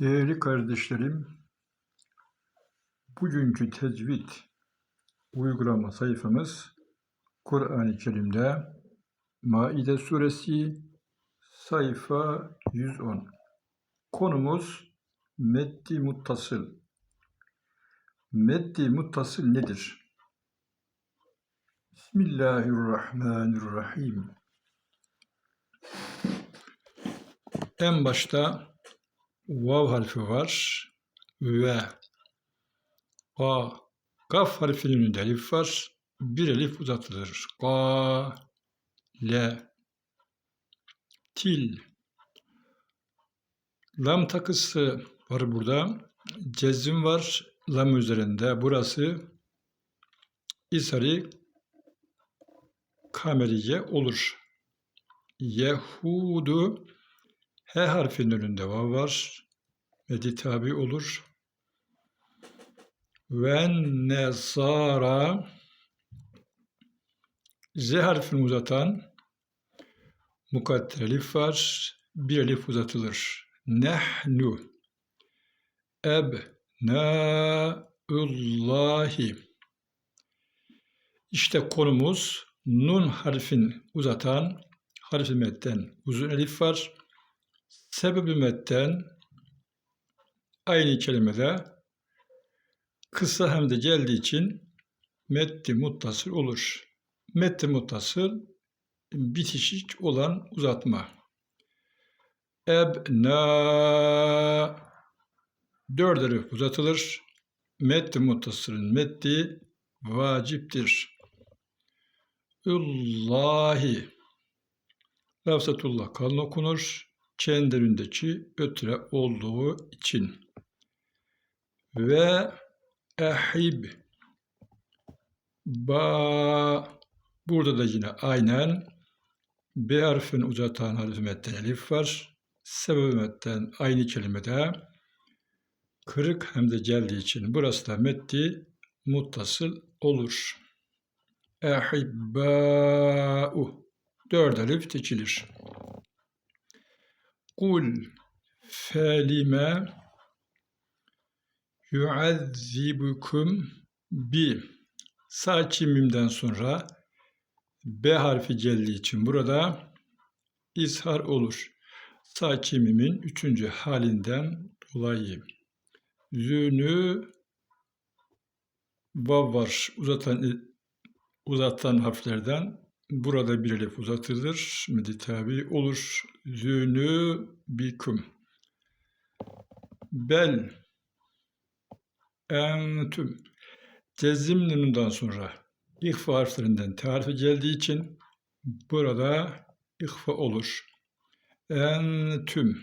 Değerli kardeşlerim, bugünkü tecvid uygulama sayfamız Kur'an-ı Kerim'de Maide Suresi sayfa 110. Konumuz Meddi Muttasıl. Meddi Muttasıl nedir? Bismillahirrahmanirrahim. En başta vav harfi var ve a kaf harfinin önünde elif var. Bir elif uzatılır. Ka le til lam takısı var burada. Cezim var lam üzerinde. Burası İsari kameriye olur. Yehudu H harfinin önünde vav var. Medi tabi olur. Ve nesara Z harfini uzatan mukadder elif var. Bir elif uzatılır. Nehnu ebnaullahi İşte konumuz nun harfin uzatan harfi metten uzun elif var. Sebebi metten aynı kelimede kısa hem de geldiği için metti muttasıl olur. Metti muttasıl bitişik olan uzatma. Ebna dört harf uzatılır. Metti muttasılın metti vaciptir. Ullahi Lafzatullah kalın okunur. Kendilerindeki ötüre olduğu için. Ve ehib ba burada da yine aynen B harfini uzatan harfi metten elif var. Sebep metten aynı kelimede kırık hem de geldiği için burası da metti muttasıl olur. Ehibbâ'u dört elif seçilir. Kul felime yuazzibukum bi sağ çimimden sonra B harfi geldiği için burada izhar olur. Sağ çimimin üçüncü halinden dolayı. Zünü vav var uzatan uzatan harflerden burada bir elif uzatılır. Medi tabi olur. Zünü bikum. Bel entüm cezim nunundan sonra ihfa harflerinden tarifi geldiği için burada ihfa olur. Entüm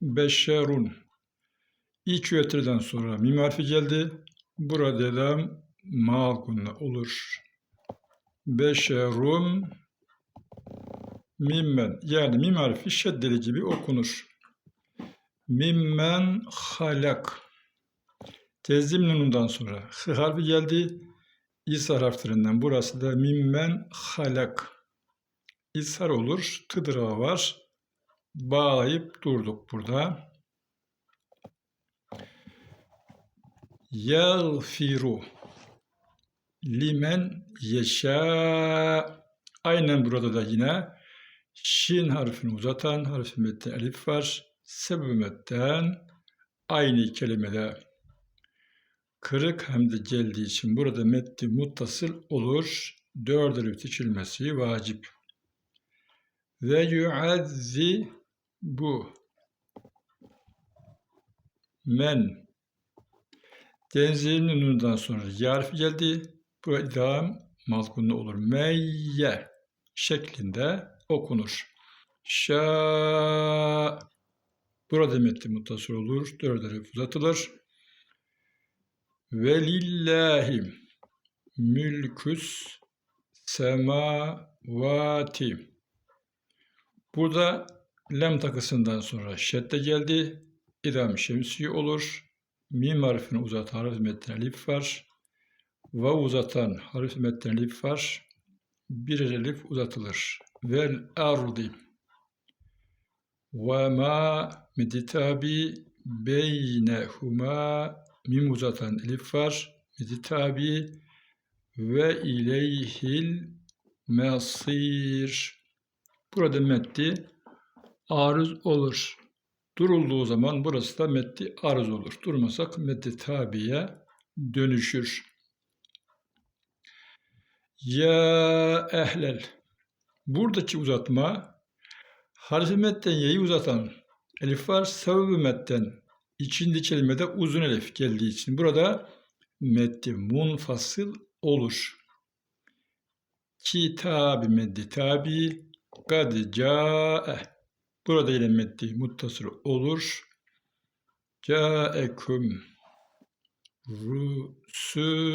beşerun İç üyetirden sonra mim harfi geldi. Burada da mağunla olur. Beşerun mimmen yani mim harfi şeddeli gibi okunur. Mimmen halak Tezim nunundan sonra hı harfi geldi. İsa harflerinden burası da mimmen halak. İshar olur. Tıdıra var. Bağlayıp durduk burada. Yağfiru limen yeşâ aynen burada da yine şin harfini uzatan harfi metten elif var. Sebep metten aynı kelimede kırık hem de geldiği için burada metti muttasıl olur. Dört elif seçilmesi vacip. Ve yuazzi bu men Denzilin nunundan sonra yarf geldi. Bu idam mazgunlu olur. Meyye şeklinde okunur. Şa Burada metni muttasıl olur. Harf uzatılır. Ve lillahi mülküs semavati. Burada lem takısından sonra şedde geldi. İdam şemsiye olur. Mim harfini uzatan harf metten elif var. Vav uzatan harf metten elif var. Bir elif uzatılır. Vel ardi ve ma meditabi beynehuma mim uzatan elif var. Meditabi ve ileyhil mesir. Burada metti arız olur. Durulduğu zaman burası da metti arız olur. Durmasak metti tabiye dönüşür. Ya ehlel. Buradaki uzatma harfi metten yeyi uzatan elif var. Sebebi metten içindeki kelimede uzun elif geldiği için burada meddi munfasıl olur. Kitabi meddi tabi kad ca'e Burada yine meddi muttasıl olur. Câekum rusulüne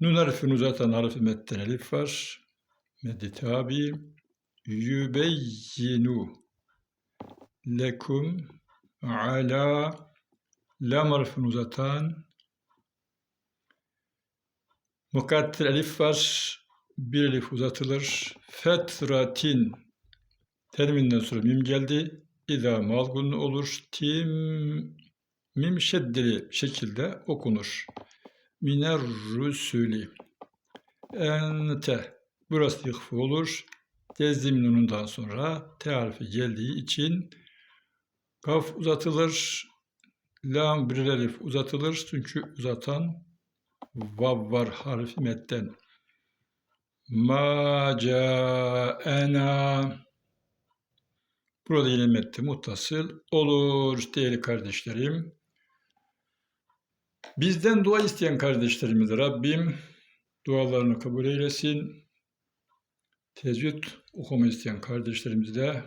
Nun harfini uzatan harfi metten elif var. Meddi tabi yübeyyinu lekum ala lam harfini uzatan mukadder elif var. Bir elif uzatılır. Fetratin teriminden sonra mim geldi. İza malgun olur. Tim mim şeddeli şekilde okunur. Miner rusuli ente burası ihfa olur. Gezdim nunundan sonra T harfi geldiği için kaf uzatılır. Lam bir elif uzatılır. Çünkü uzatan vav var harfi metten. Ma caena Burada yine metti muttasıl olur değerli kardeşlerim. Bizden dua isteyen kardeşlerimiz Rabbim dualarını kabul eylesin. Tecvid okuma isteyen kardeşlerimiz de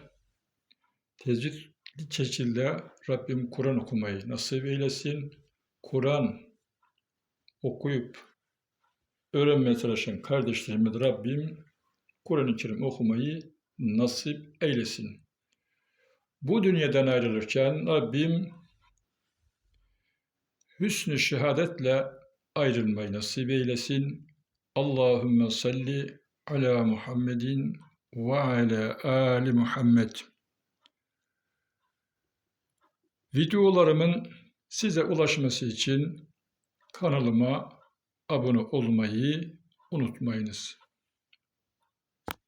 tecvidli şekilde Rabbim Kur'an okumayı nasip eylesin. Kur'an okuyup öğrenmeye çalışan kardeşlerimiz Rabbim Kur'an-ı Kerim okumayı nasip eylesin. Bu dünyadan ayrılırken Rabbim hüsnü şehadetle ayrılmayı nasip eylesin. Allahümme salli ala Muhammedin ve ala ali Muhammed. Videolarımın size ulaşması için kanalıma abone olmayı unutmayınız.